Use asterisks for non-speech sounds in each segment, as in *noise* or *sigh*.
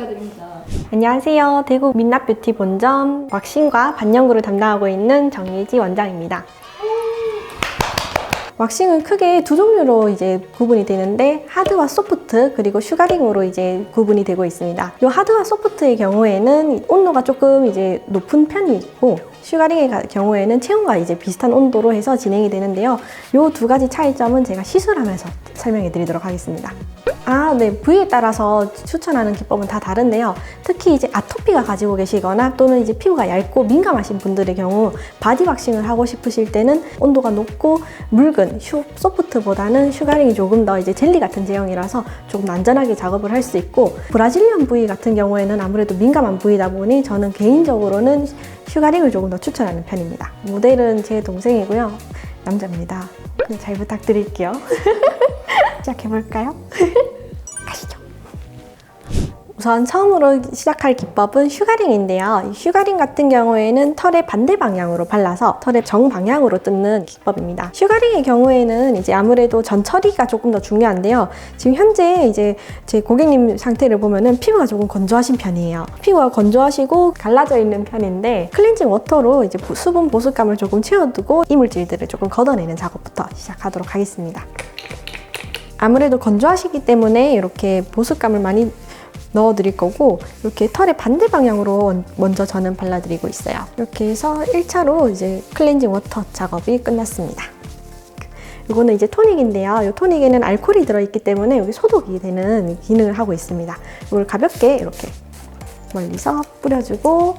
축하드립니다. 안녕하세요. 대구 민낯 뷰티 본점 왁싱과 반영구를 담당하고 있는 정예지 원장입니다. 왁싱은 크게 두 종류로 이제 구분이 되는데 하드와 소프트 그리고 슈가링으로 이제 구분이 되고 있습니다. 이 하드와 소프트의 경우에는 온도가 조금 이제 높은 편이고 슈가링의 가- 경우에는 체온과 이제 비슷한 온도로 해서 진행이 되는데요. 이 두 가지 차이점은 제가 시술하면서 설명해 드리도록 하겠습니다. 아, 네. 부위에 따라서 추천하는 기법은 다 다른데요. 특히 이제 아토피가 가지고 계시거나 또는 이제 피부가 얇고 민감하신 분들의 경우 바디 왁싱을 하고 싶으실 때는 온도가 높고 묽은 슈, 소프트보다는 슈가링이 조금 더 이제 젤리 같은 제형이라서 조금 안전하게 작업을 할 수 있고 브라질리언 부위 같은 경우에는 아무래도 민감한 부위다 보니 저는 개인적으로는 슈가링을 조금 더 추천하는 편입니다. 모델은 제 동생이고요. 남자입니다. 네, 잘 부탁드릴게요. *laughs* 시작해볼까요? *laughs* 가시죠. 우선 처음으로 시작할 기법은 슈가링인데요. 이 슈가링 같은 경우에는 털의 반대 방향으로 발라서 털의 정방향으로 뜯는 기법입니다. 슈가링의 경우에는 이제 아무래도 전 처리가 조금 더 중요한데요. 지금 현재 이제 제 고객님 상태를 보면은 피부가 조금 건조하신 편이에요. 피부가 건조하시고 갈라져 있는 편인데 클렌징 워터로 이제 보- 수분 보습감을 조금 채워두고 이물질들을 조금 걷어내는 작업부터 시작하도록 하겠습니다. 아무래도 건조하시기 때문에 이렇게 보습감을 많이 넣어 드릴 거고 이렇게 털의 반대 방향으로 먼저 저는 발라 드리고 있어요. 이렇게 해서 1차로 이제 클렌징 워터 작업이 끝났습니다. 이거는 이제 토닉인데요. 이 토닉에는 알코올이 들어있기 때문에 여기 소독이 되는 기능을 하고 있습니다. 이걸 가볍게 이렇게 멀리서 뿌려주고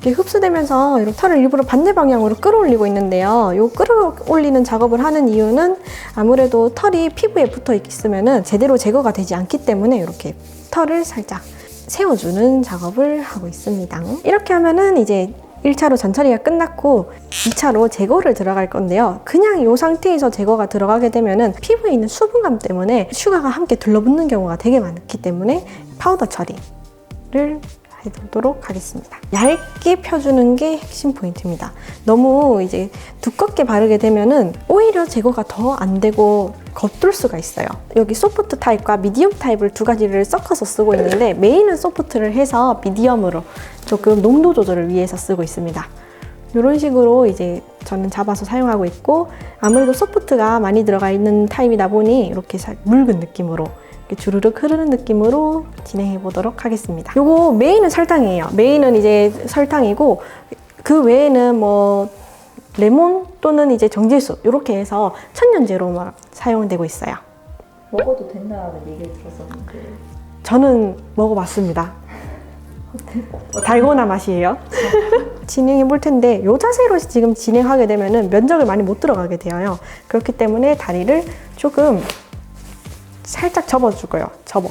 이렇게 흡수되면서 이렇게 털을 일부러 반대 방향으로 끌어올리고 있는데요. 이 끌어올리는 작업을 하는 이유는 아무래도 털이 피부에 붙어 있으면 제대로 제거가 되지 않기 때문에 이렇게 털을 살짝 세워주는 작업을 하고 있습니다. 이렇게 하면은 이제 1차로 전처리가 끝났고 2차로 제거를 들어갈 건데요. 그냥 이 상태에서 제거가 들어가게 되면은 피부에 있는 수분감 때문에 슈가가 함께 들러붙는 경우가 되게 많기 때문에 파우더 처리를 해보도록 하겠습니다. 얇게 펴주는 게 핵심 포인트입니다. 너무 이제 두껍게 바르게 되면은 오히려 제거가 더 안 되고 겉돌 수가 있어요. 여기 소프트 타입과 미디엄 타입을 두 가지를 섞어서 쓰고 있는데 메인은 소프트를 해서 미디엄으로 조금 농도 조절을 위해서 쓰고 있습니다. 이런 식으로 이제 저는 잡아서 사용하고 있고 아무래도 소프트가 많이 들어가 있는 타입이다 보니 이렇게 살- 묽은 느낌으로 주르륵 흐르는 느낌으로 진행해 보도록 하겠습니다. 요거 메인은 설탕이에요. 메인은 이제 설탕이고 그 외에는 뭐 레몬 또는 이제 정제수 이렇게 해서 천연제로만 사용되고 있어요. 먹어도 된다는 얘기를 들었었는데 저는 먹어봤습니다. 달고나 맛이에요. *laughs* 진행해 볼 텐데 요 자세로 지금 진행하게 되면은 면적을 많이 못 들어가게 돼요. 그렇기 때문에 다리를 조금 살짝 접어주고요. 접어.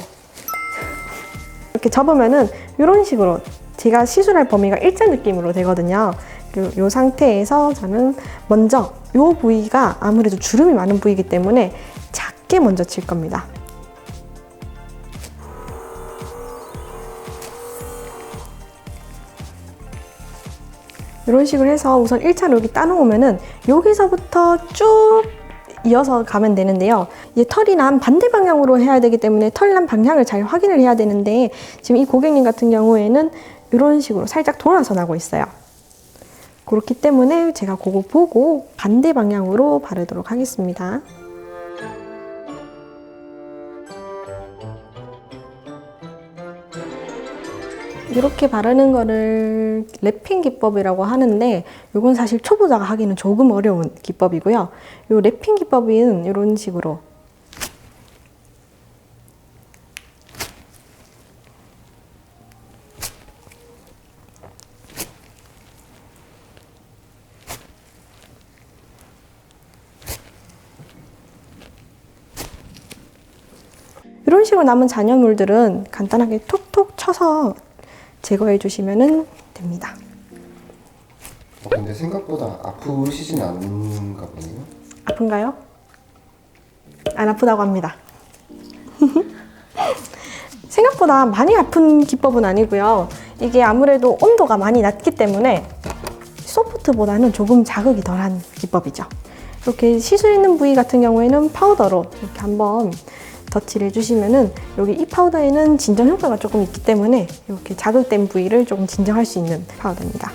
이렇게 접으면은 이런 식으로 제가 시술할 범위가 일자 느낌으로 되거든요. 요, 요 상태에서 저는 먼저 요 부위가 아무래도 주름이 많은 부위이기 때문에 작게 먼저 칠 겁니다. 이런 식으로 해서 우선 1차로 여기 따놓으면은 여기서부터 쭉 이어서 가면 되는데요. 이제 털이 난 반대 방향으로 해야 되기 때문에 털난 방향을 잘 확인을 해야 되는데 지금 이 고객님 같은 경우에는 이런 식으로 살짝 돌아서 나고 있어요. 그렇기 때문에 제가 그거 보고 반대 방향으로 바르도록 하겠습니다. 이렇게 바르는 거를 랩핑 기법이라고 하는데 이건 사실 초보자가 하기는 조금 어려운 기법이고요. 이 랩핑 기법은 이런 식으로 이런 식으로 남은 잔여물들은 간단하게 톡톡 쳐서 제거해 주시면 됩니다. 어, 근데 생각보다 아프시진 않은가 보네요. 아픈가요? 안 아프다고 합니다. *laughs* 생각보다 많이 아픈 기법은 아니고요. 이게 아무래도 온도가 많이 낮기 때문에 소프트보다는 조금 자극이 덜한 기법이죠. 이렇게 시술 있는 부위 같은 경우에는 파우더로 이렇게 한번 터치를 해주시면은 여기 이 파우더에는 진정 효과가 조금 있기 때문에 이렇게 자극된 부위를 조금 진정할 수 있는 파우더입니다.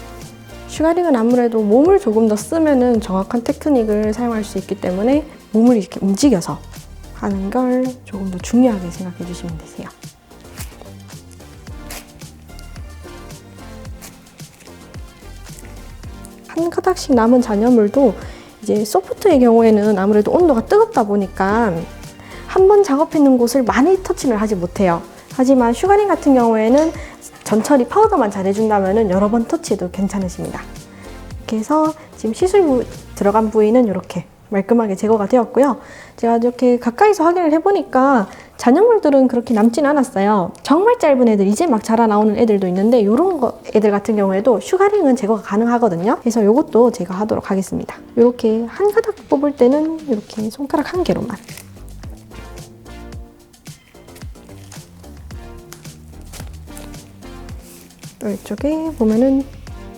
슈가링은 아무래도 몸을 조금 더 쓰면은 정확한 테크닉을 사용할 수 있기 때문에 몸을 이렇게 움직여서 하는 걸 조금 더 중요하게 생각해 주시면 되세요. 한 가닥씩 남은 잔여물도 이제 소프트의 경우에는 아무래도 온도가 뜨겁다 보니까 한 번 작업했는 곳을 많이 터치를 하지 못해요. 하지만 슈가링 같은 경우에는 전처리 파우더만 잘 해준다면 여러 번 터치해도 괜찮으십니다. 이렇게 해서 지금 시술 부, 들어간 부위는 이렇게 말끔하게 제거가 되었고요. 제가 이렇게 가까이서 확인을 해보니까 잔여물들은 그렇게 남진 않았어요. 정말 짧은 애들, 이제 막 자라 나오는 애들도 있는데 이런 거 애들 같은 경우에도 슈가링은 제거가 가능하거든요. 그래서 이것도 제가 하도록 하겠습니다. 이렇게 한 가닥 뽑을 때는 이렇게 손가락 한 개로만. 또 이쪽에 보면은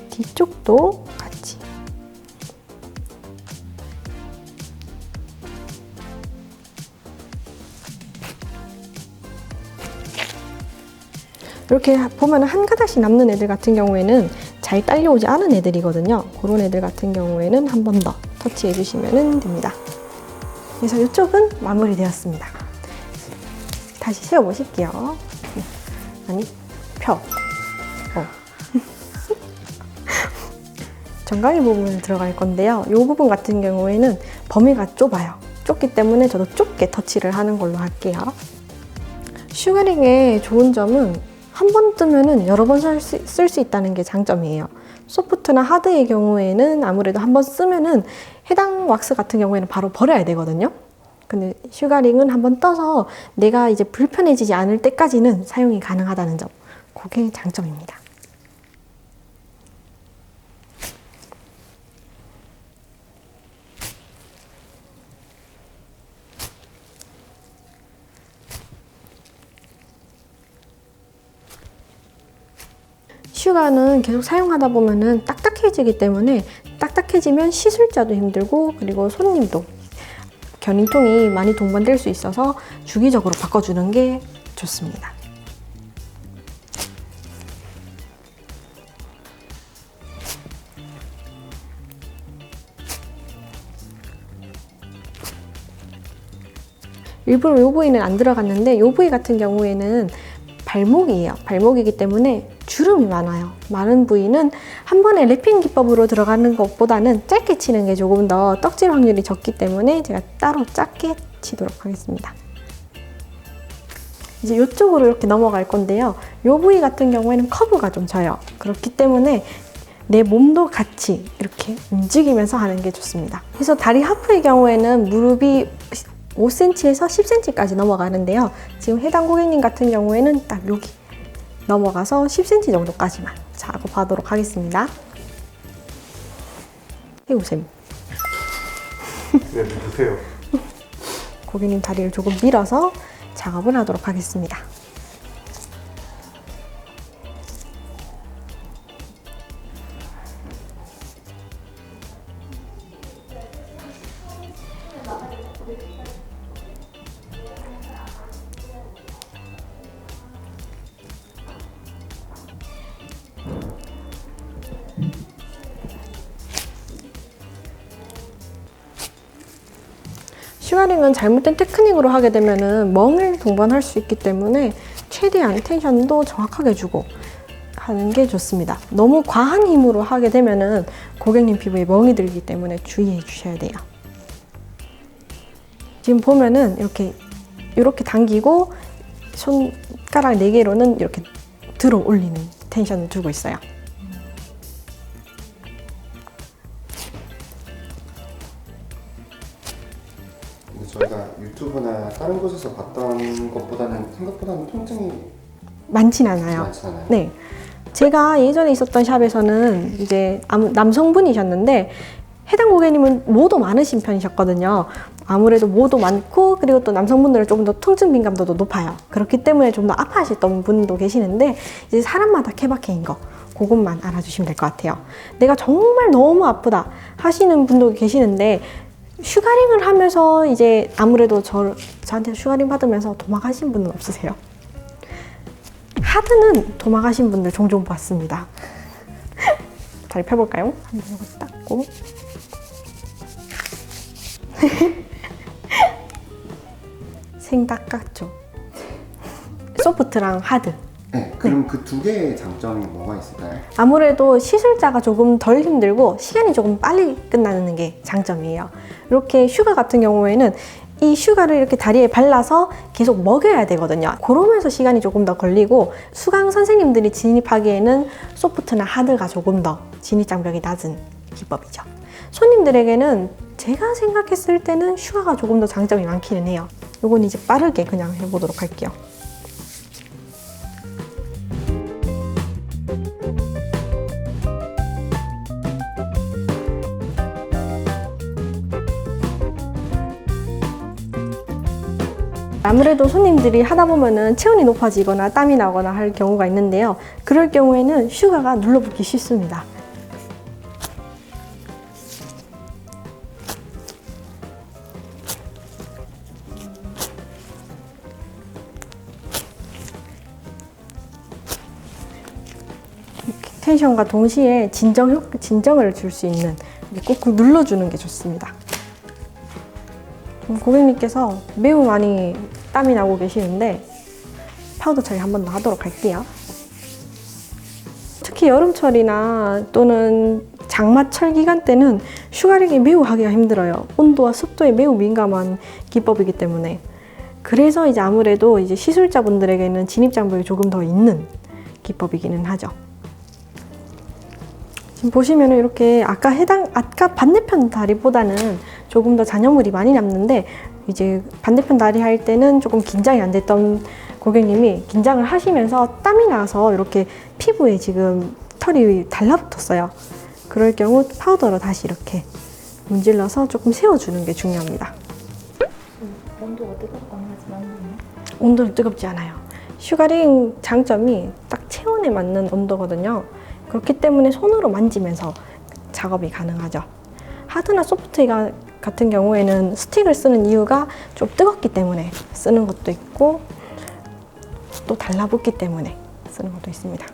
뒤쪽도 같이 이렇게 보면 한 가닥씩 남는 애들 같은 경우에는 잘 딸려오지 않은 애들이거든요. 그런 애들 같은 경우에는 한 번 더 터치해 주시면 됩니다. 그래서 이쪽은 마무리되었습니다. 다시 세워보실게요. 네. 아니, 펴. 정강이 부분 들어갈 건데요. 이 부분 같은 경우에는 범위가 좁아요. 좁기 때문에 저도 좁게 터치를 하는 걸로 할게요. 슈가링의 좋은 점은 한 번 뜨면은 여러 번쓸수 있다는 게 장점이에요. 소프트나 하드의 경우에는 아무래도 한 번 쓰면은 해당 왁스 같은 경우에는 바로 버려야 되거든요. 근데 슈가링은 한번 떠서 내가 이제 불편해지지 않을 때까지는 사용이 가능하다는 점. 그게 장점입니다. 슈가는 계속 사용하다 보면은 딱딱해지기 때문에 딱딱해지면 시술자도 힘들고 그리고 손님도 견인통이 많이 동반될 수 있어서 주기적으로 바꿔주는 게 좋습니다. 일부러 요 부위는 안 들어갔는데 요 부위 같은 경우에는 발목이에요. 발목이기 때문에 주름이 많아요. 많은 부위는 한 번에 랩핑 기법으로 들어가는 것보다는 짧게 치는 게 조금 더 떡질 확률이 적기 때문에 제가 따로 짧게 치도록 하겠습니다. 이제 이쪽으로 이렇게 넘어갈 건데요. 이 부위 같은 경우에는 커브가 좀 져요. 그렇기 때문에 내 몸도 같이 이렇게 움직이면서 하는 게 좋습니다. 그래서 다리 하프의 경우에는 무릎이 5cm에서 10cm까지 넘어가는데요. 지금 해당 고객님 같은 경우에는 딱 여기 넘어가서 10cm 정도까지만 작업하도록 하겠습니다. 해보세요. 네, 드세요. 고객님 다리를 조금 밀어서 작업을 하도록 하겠습니다. 슈가링은 잘못된 테크닉으로 하게 되면은 멍을 동반할 수 있기 때문에 최대한 텐션도 정확하게 주고 하는 게 좋습니다. 너무 과한 힘으로 하게 되면은 고객님 피부에 멍이 들기 때문에 주의해 주셔야 돼요. 지금 보면은 이렇게 이렇게 당기고 손가락 4개로는 이렇게 들어 올리는 텐션을 주고 있어요. 많진 않아요. 네. 제가 예전에 있었던 샵에서는 이제 아무- 남성분이셨는데 해당 고객님은 모도 많으신 편이셨거든요. 아무래도 모도 많고 그리고 또 남성분들은 조금 더 통증 민감도도 높아요. 그렇기 때문에 좀 더 아파하셨던 분도 계시는데 이제 사람마다 케바케인 거 그것만 알아주시면 될 것 같아요. 내가 정말 너무 아프다 하시는 분도 계시는데 슈가링을 하면서 이제 아무래도 저, 저한테 슈가링 받으면서 도망가신 분은 없으세요? 하드는 도망가신 분들 종종 봤습니다. *laughs* 잘 펴볼까요? 한번 이거 닦고. *laughs* 생닭 같죠? 소프트랑 하드. 네, 그럼 그 두 개의 장점이 뭐가 있을까요? 아무래도 시술자가 조금 덜 힘들고 시간이 조금 빨리 끝나는 게 장점이에요. 이렇게 슈가 같은 경우에는 이 슈가를 이렇게 다리에 발라서 계속 먹여야 되거든요. 그러면서 시간이 조금 더 걸리고 수강 선생님들이 진입하기에는 소프트나 하드가 조금 더 진입 장벽이 낮은 기법이죠. 손님들에게는 제가 생각했을 때는 슈가가 조금 더 장점이 많기는 해요. 이건 이제 빠르게 그냥 해보도록 할게요. 아무래도 손님들이 하다 보면은 체온이 높아지거나 땀이 나거나 할 경우가 있는데요. 그럴 경우에는 슈가가 눌러붙기 쉽습니다. 텐션과 동시에 진정, 효- 진정을 줄 수 있는 꾹꾹 눌러주는 게 좋습니다. 고객님께서 매우 많이 땀이 나고 계시는데 파우더 처리 한 번 더 하도록 할게요. 특히 여름철이나 또는 장마철 기간 때는 슈가링이 매우 하기가 힘들어요. 온도와 습도에 매우 민감한 기법이기 때문에 그래서 이제 아무래도 이제 시술자분들에게는 진입 장벽이 조금 더 있는 기법이기는 하죠. 지금 보시면 이렇게 아까 해당 아까 반대편 다리보다는 조금 더 잔여물이 많이 남는데 이제 반대편 다리 할 때는 조금 긴장이 안 됐던 고객님이 긴장을 하시면서 땀이 나서 이렇게 피부에 지금 털이 달라붙었어요. 그럴 경우 파우더로 다시 이렇게 문질러서 조금 세워주는 게 중요합니다. 온도가 뜨겁거나 하진 않나요? 온도는 뜨겁지 않아요. 슈가링 장점이 딱 체온에 맞는 온도거든요. 그렇기 때문에 손으로 만지면서 작업이 가능하죠. 하드나 소프트가 같은 경우에는 스틱을 쓰는 이유가 좀 뜨겁기 때문에 쓰는 것도 있고 또 달라붙기 때문에 쓰는 것도 있습니다.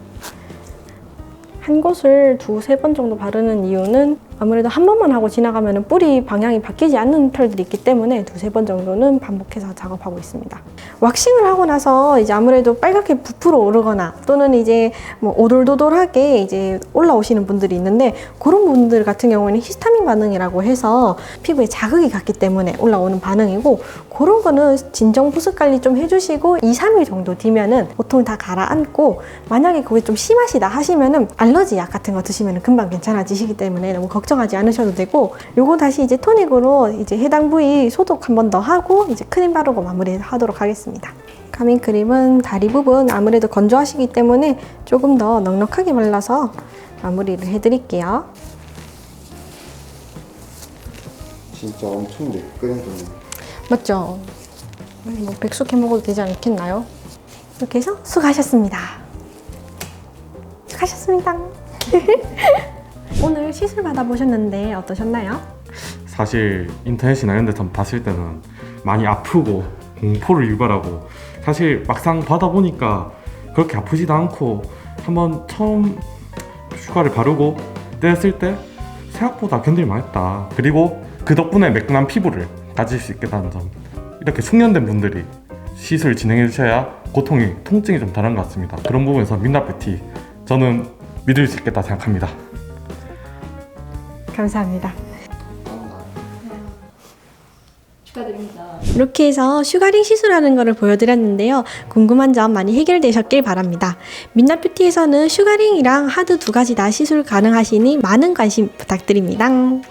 한 곳을 두세 번 정도 바르는 이유는 아무래도 한 번만 하고 지나가면 뿌리 방향이 바뀌지 않는 털들이 있기 때문에 두세 번 정도는 반복해서 작업하고 있습니다. 왁싱을 하고 나서 이제 아무래도 빨갛게 부풀어 오르거나 또는 이제 뭐 오돌도돌하게 이제 올라오시는 분들이 있는데 그런 분들 같은 경우에는 히스타민 반응이라고 해서 피부에 자극이 갔기 때문에 올라오는 반응이고 그런 거는 진정 부습 관리 좀 해주시고 2, 3일 정도 뒤면은 보통 다 가라앉고 만약에 그게 좀 심하시다 하시면은 알러지 약 같은 거 드시면 금방 괜찮아지시기 때문에 너무 걱정 하지 않으셔도 되고 요거 다시 이제 토닉으로 이제 해당 부위 소독 한 번 더 하고 이제 크림 바르고 마무리 하도록 하겠습니다. 카밍 크림은 다리 부분 아무래도 건조하시기 때문에 조금 더 넉넉하게 발라서 마무리를 해드릴게요. 진짜 엄청 매끈해졌네요. 맞죠? 뭐 백숙해 먹어도 되지 않겠나요? 이렇게 해서 수고하셨습니다. 수고하셨습니다. *laughs* 오늘 시술 받아보셨는데 어떠셨나요? 사실 인터넷이나 이런 데서 봤을 때는 많이 아프고 공포를 유발하고 사실 막상 받아보니까 그렇게 아프지도 않고 한번 처음 휴가를 바르고 떼었을 때 생각보다 견딜 만 했다 그리고 그 덕분에 매끈한 피부를 가질 수 있겠다는 점 이렇게 숙련된 분들이 시술 진행해 주셔야 고통이 통증이 좀 덜한 것 같습니다 그런 부분에서 민나뷰티 저는 믿을 수 있겠다 생각합니다. 감사합니다. 축하드립니다. 이렇게 해서 슈가링 시술하는 것을 보여드렸는데요. 궁금한 점 많이 해결되셨길 바랍니다. 민나뷰티에서는 슈가링이랑 하드 두 가지 다 시술 가능하시니 많은 관심 부탁드립니다. 민나뷰티!